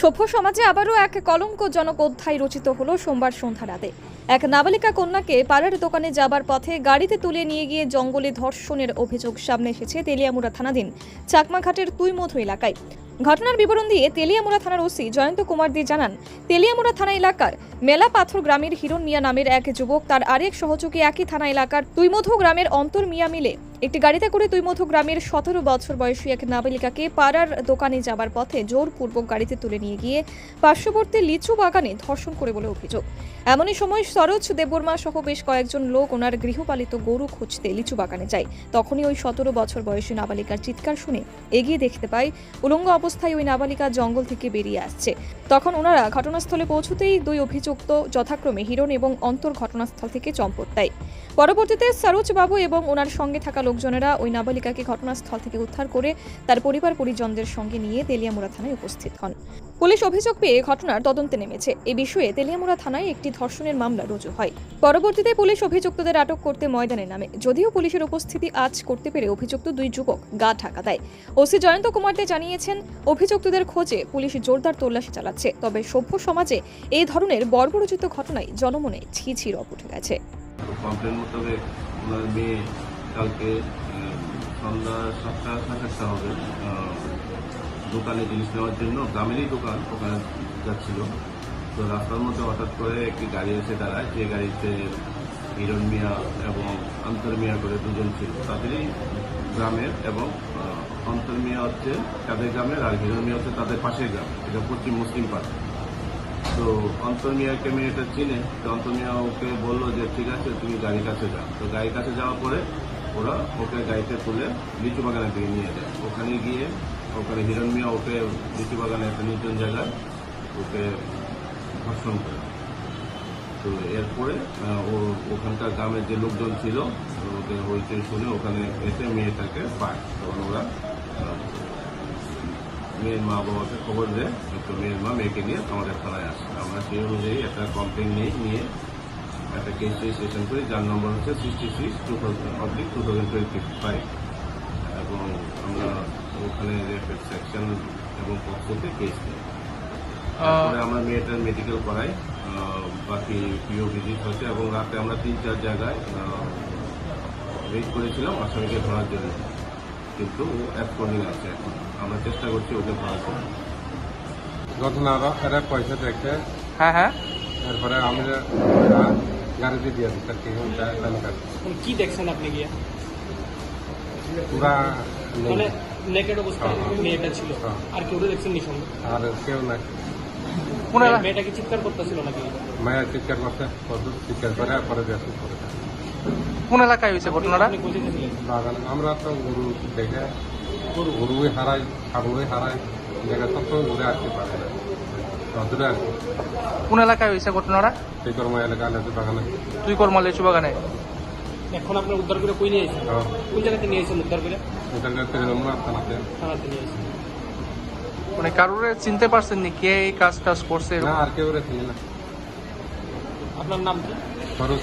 সভ্য সমাজে আবারও এক কলঙ্কজনক অধ্যায় রচিত হল সোমবার সন্ধ্যা রাতে। এক নাবালিকা কন্যাকে পাড়ার দোকানে যাবার পথে গাড়িতে তুলে নিয়ে গিয়ে জঙ্গলে ধর্ষণের অভিযোগ সামনে এসেছে তেলিয়ামুড়া থানাধীন চাকমাঘাটের তুইমধু এলাকায়। ঘটনার বিবরণ দিয়ে তেলিয়ামুড়া থানার ওসি জয়ন্ত কুমার দে জানান, তেলিয়ামুড়া থানা এলাকার মেলা পাথর গ্রামের হিরণ মিয়া নামের এক যুবক তার আরেক সহযোগী একই থানা এলাকার তুইমধু গ্রামের অন্তর মিয়া মিলে একটি গাড়িতে করে তুইমধু গ্রামের সতেরো বছর বয়সী এক নাবালিকাকে পাড়ার দোকানে যাবার পথে জোরপূর্বক গাড়িতে তুলে নিয়ে গিয়ে পার্শ্ববর্তী লিচু বাগানে ধর্ষণ করে বলে অভিযোগ। এমনই সময় সরোজ দেববর্মা সহ বেশ কয়েকজন লোক ওনার গৃহপালিত গরু খুঁজতে লিচু বাগানে যায়। তখনই ওই সতেরো বছর বয়সী নাবালিকার চিৎকার শুনে এগিয়ে দেখতে পাই উলঙ্গ অবস্থায় ওই নাবালিকা জঙ্গল থেকে বেরিয়ে আসছে। তখন ওনারা ঘটনাস্থলে পৌঁছতেই দুই অভিযুক্ত যথাক্রমে হিরণ এবং অন্তর ঘটনাস্থল থেকে চম্পট দেয়। পরবর্তীতে সরোজ বাবু এবং ওনার সঙ্গে থাকা লোকজনেরা ওই নাবালিকাকে ঘটনাস্থল থেকে উদ্ধার করে তার পরিবার পরিজনদের সঙ্গে নিয়ে তেলিয়ামুড়া থানায় উপস্থিত হন। পুলিশ অভিযোগ পেয়ে ঘটনার তদন্তে নেমেছে। এ বিষয়ে তেলিয়ামুড়া থানায় একটি ধর্ষণের মামলা রুজু হয়। পরবর্তীতে পুলিশ অভিযুক্তদের আটক করতে ময়দানে নামে। যদিও পুলিশের উপস্থিতি আজ করতে পেরে অভিযুক্ত দুই যুবক গা ঢাকা দেয়। ওসি জয়ন্ত কুমার দে জানিয়েছেন, অভিযুক্তদের খোঁজে পুলিশ জোরদার তল্লাশি চালাচ্ছে। তবে সভ্য সমাজে এই ধরনের বর্বরচিত ঘটনায় জনমনে ছি রব উঠে গেছে। কমপ্লেন মোতাবেক ওনার মেয়ে কালকে সন্ধ্যা সাতটা সাতটা হবে। দোকানে জিনিস নেওয়ার জন্য গ্রামেরই দোকান, ওখানে যাচ্ছিল। তো রাস্তার মধ্যে হঠাৎ করে একটি গাড়ি এসে দাঁড়ায়। যে গাড়িতে হিরণ মিয়া এবং অন্তর মিয়া করে দুজন ছিল। তাদেরই গ্রামের এবং অন্তর মিয়া হচ্ছে তাদের গ্রামের আর হিরণ মিয়া হচ্ছে তাদের পাশের গ্রাম। এটা পশ্চিম মুসলিম পাড়া। তো অন্তর মিয়াকে মেয়েটা চিনে, তো অন্তর মিয়া ওকে বলল যে, ঠিক আছে, তুমি গাড়ির কাছে যাও। তো গাড়ির কাছে যাওয়ার পরে ওরা ওকে গাড়িতে তুলে লিচু বাগানের দিকে নিয়ে যায়। ওখানে গিয়ে ওখানে হিরণ মিয়া ওকে লিচু বাগানে একটা নির্জন জায়গায় ওকে ধর্ষণ করে। তো এরপরে ও ওখানকার গ্রামের যে লোকজন ছিল, ওকে হইচই শুনে ওখানে এসে মেয়েটাকে পায়। তখন ওরা মেয়ের মা বাবাকে খবর দেয় তো মেয়ের মা মেয়েকে নিয়ে আমাদের থানায় আসে। আমরা সেই অনুযায়ী একটা কমপ্লেন নিয়ে নিয়ে একটা কেস রেজিস্ট্রেশন করি যার নম্বর হচ্ছে sixty six two thousand oblique two thousand twenty five এবং আমরা ওখানে সেকশন এবং পক্ষতে কেস নিই। তারপরে আমরা মেয়েটার মেডিকেল করাই বাকি পিও ভিজিট হচ্ছে এবং রাতে আমরা তিন চার জায়গায় ওয়েট করেছিলাম আসামিকে ধরার জন্য। কিন্তু ও অ্যাপকর্ডিং আছে এখন। আমরা চেষ্টা করছি ওকে ধরার জন্য ঘটনা এরা পয়সা দেখে হ্যাঁ হ্যাঁ। এরপরে আমি গাড়িতে দিয়ে দিচ্ছি কি দেখছেন আপনি গিয়ে? পুরা মানে নেকেড অবস্থায় হ্যাঁ। মেয়েটা ছিল। হ্যাঁ। আর কেউ দেখছেন নি সঙ্গে আর কেউ না কোন এলা- মেয়েটা কি চিৎকার করতেছিল নাকি? মায়ের চিৎকার করছে কত চিৎকার করে পরে দেখি। করে কোন এলাকায় হয়েছে ঘটনাটা? বাগান। আমরা তো গরু দেখে গরু গরুই হারাই ছাগলই হারাই দেখে সবসময় ঘুরে আসতে পারে না। আসি কোন এলাকায় হয়েছে ঘটনাটা? সেই কর্ম এলাকা আছে বাগানে। তুই কর্মল লিচু বাগানে। এখন আপনার উদ্ধার করে কই নিয়ে এসেছেন? কোন জায়গাতে নিয়ে এসেছেন উদ্ধার করে? ওখানে তৃণমূল থানাতে। থানাতে নিয়ে এসেছেন। মানে কারোর চিনতে পারছেন নি কে এই কাজ টাজ করছে? না আর কেউ রেখে না। আপনার নাম কি? খরচ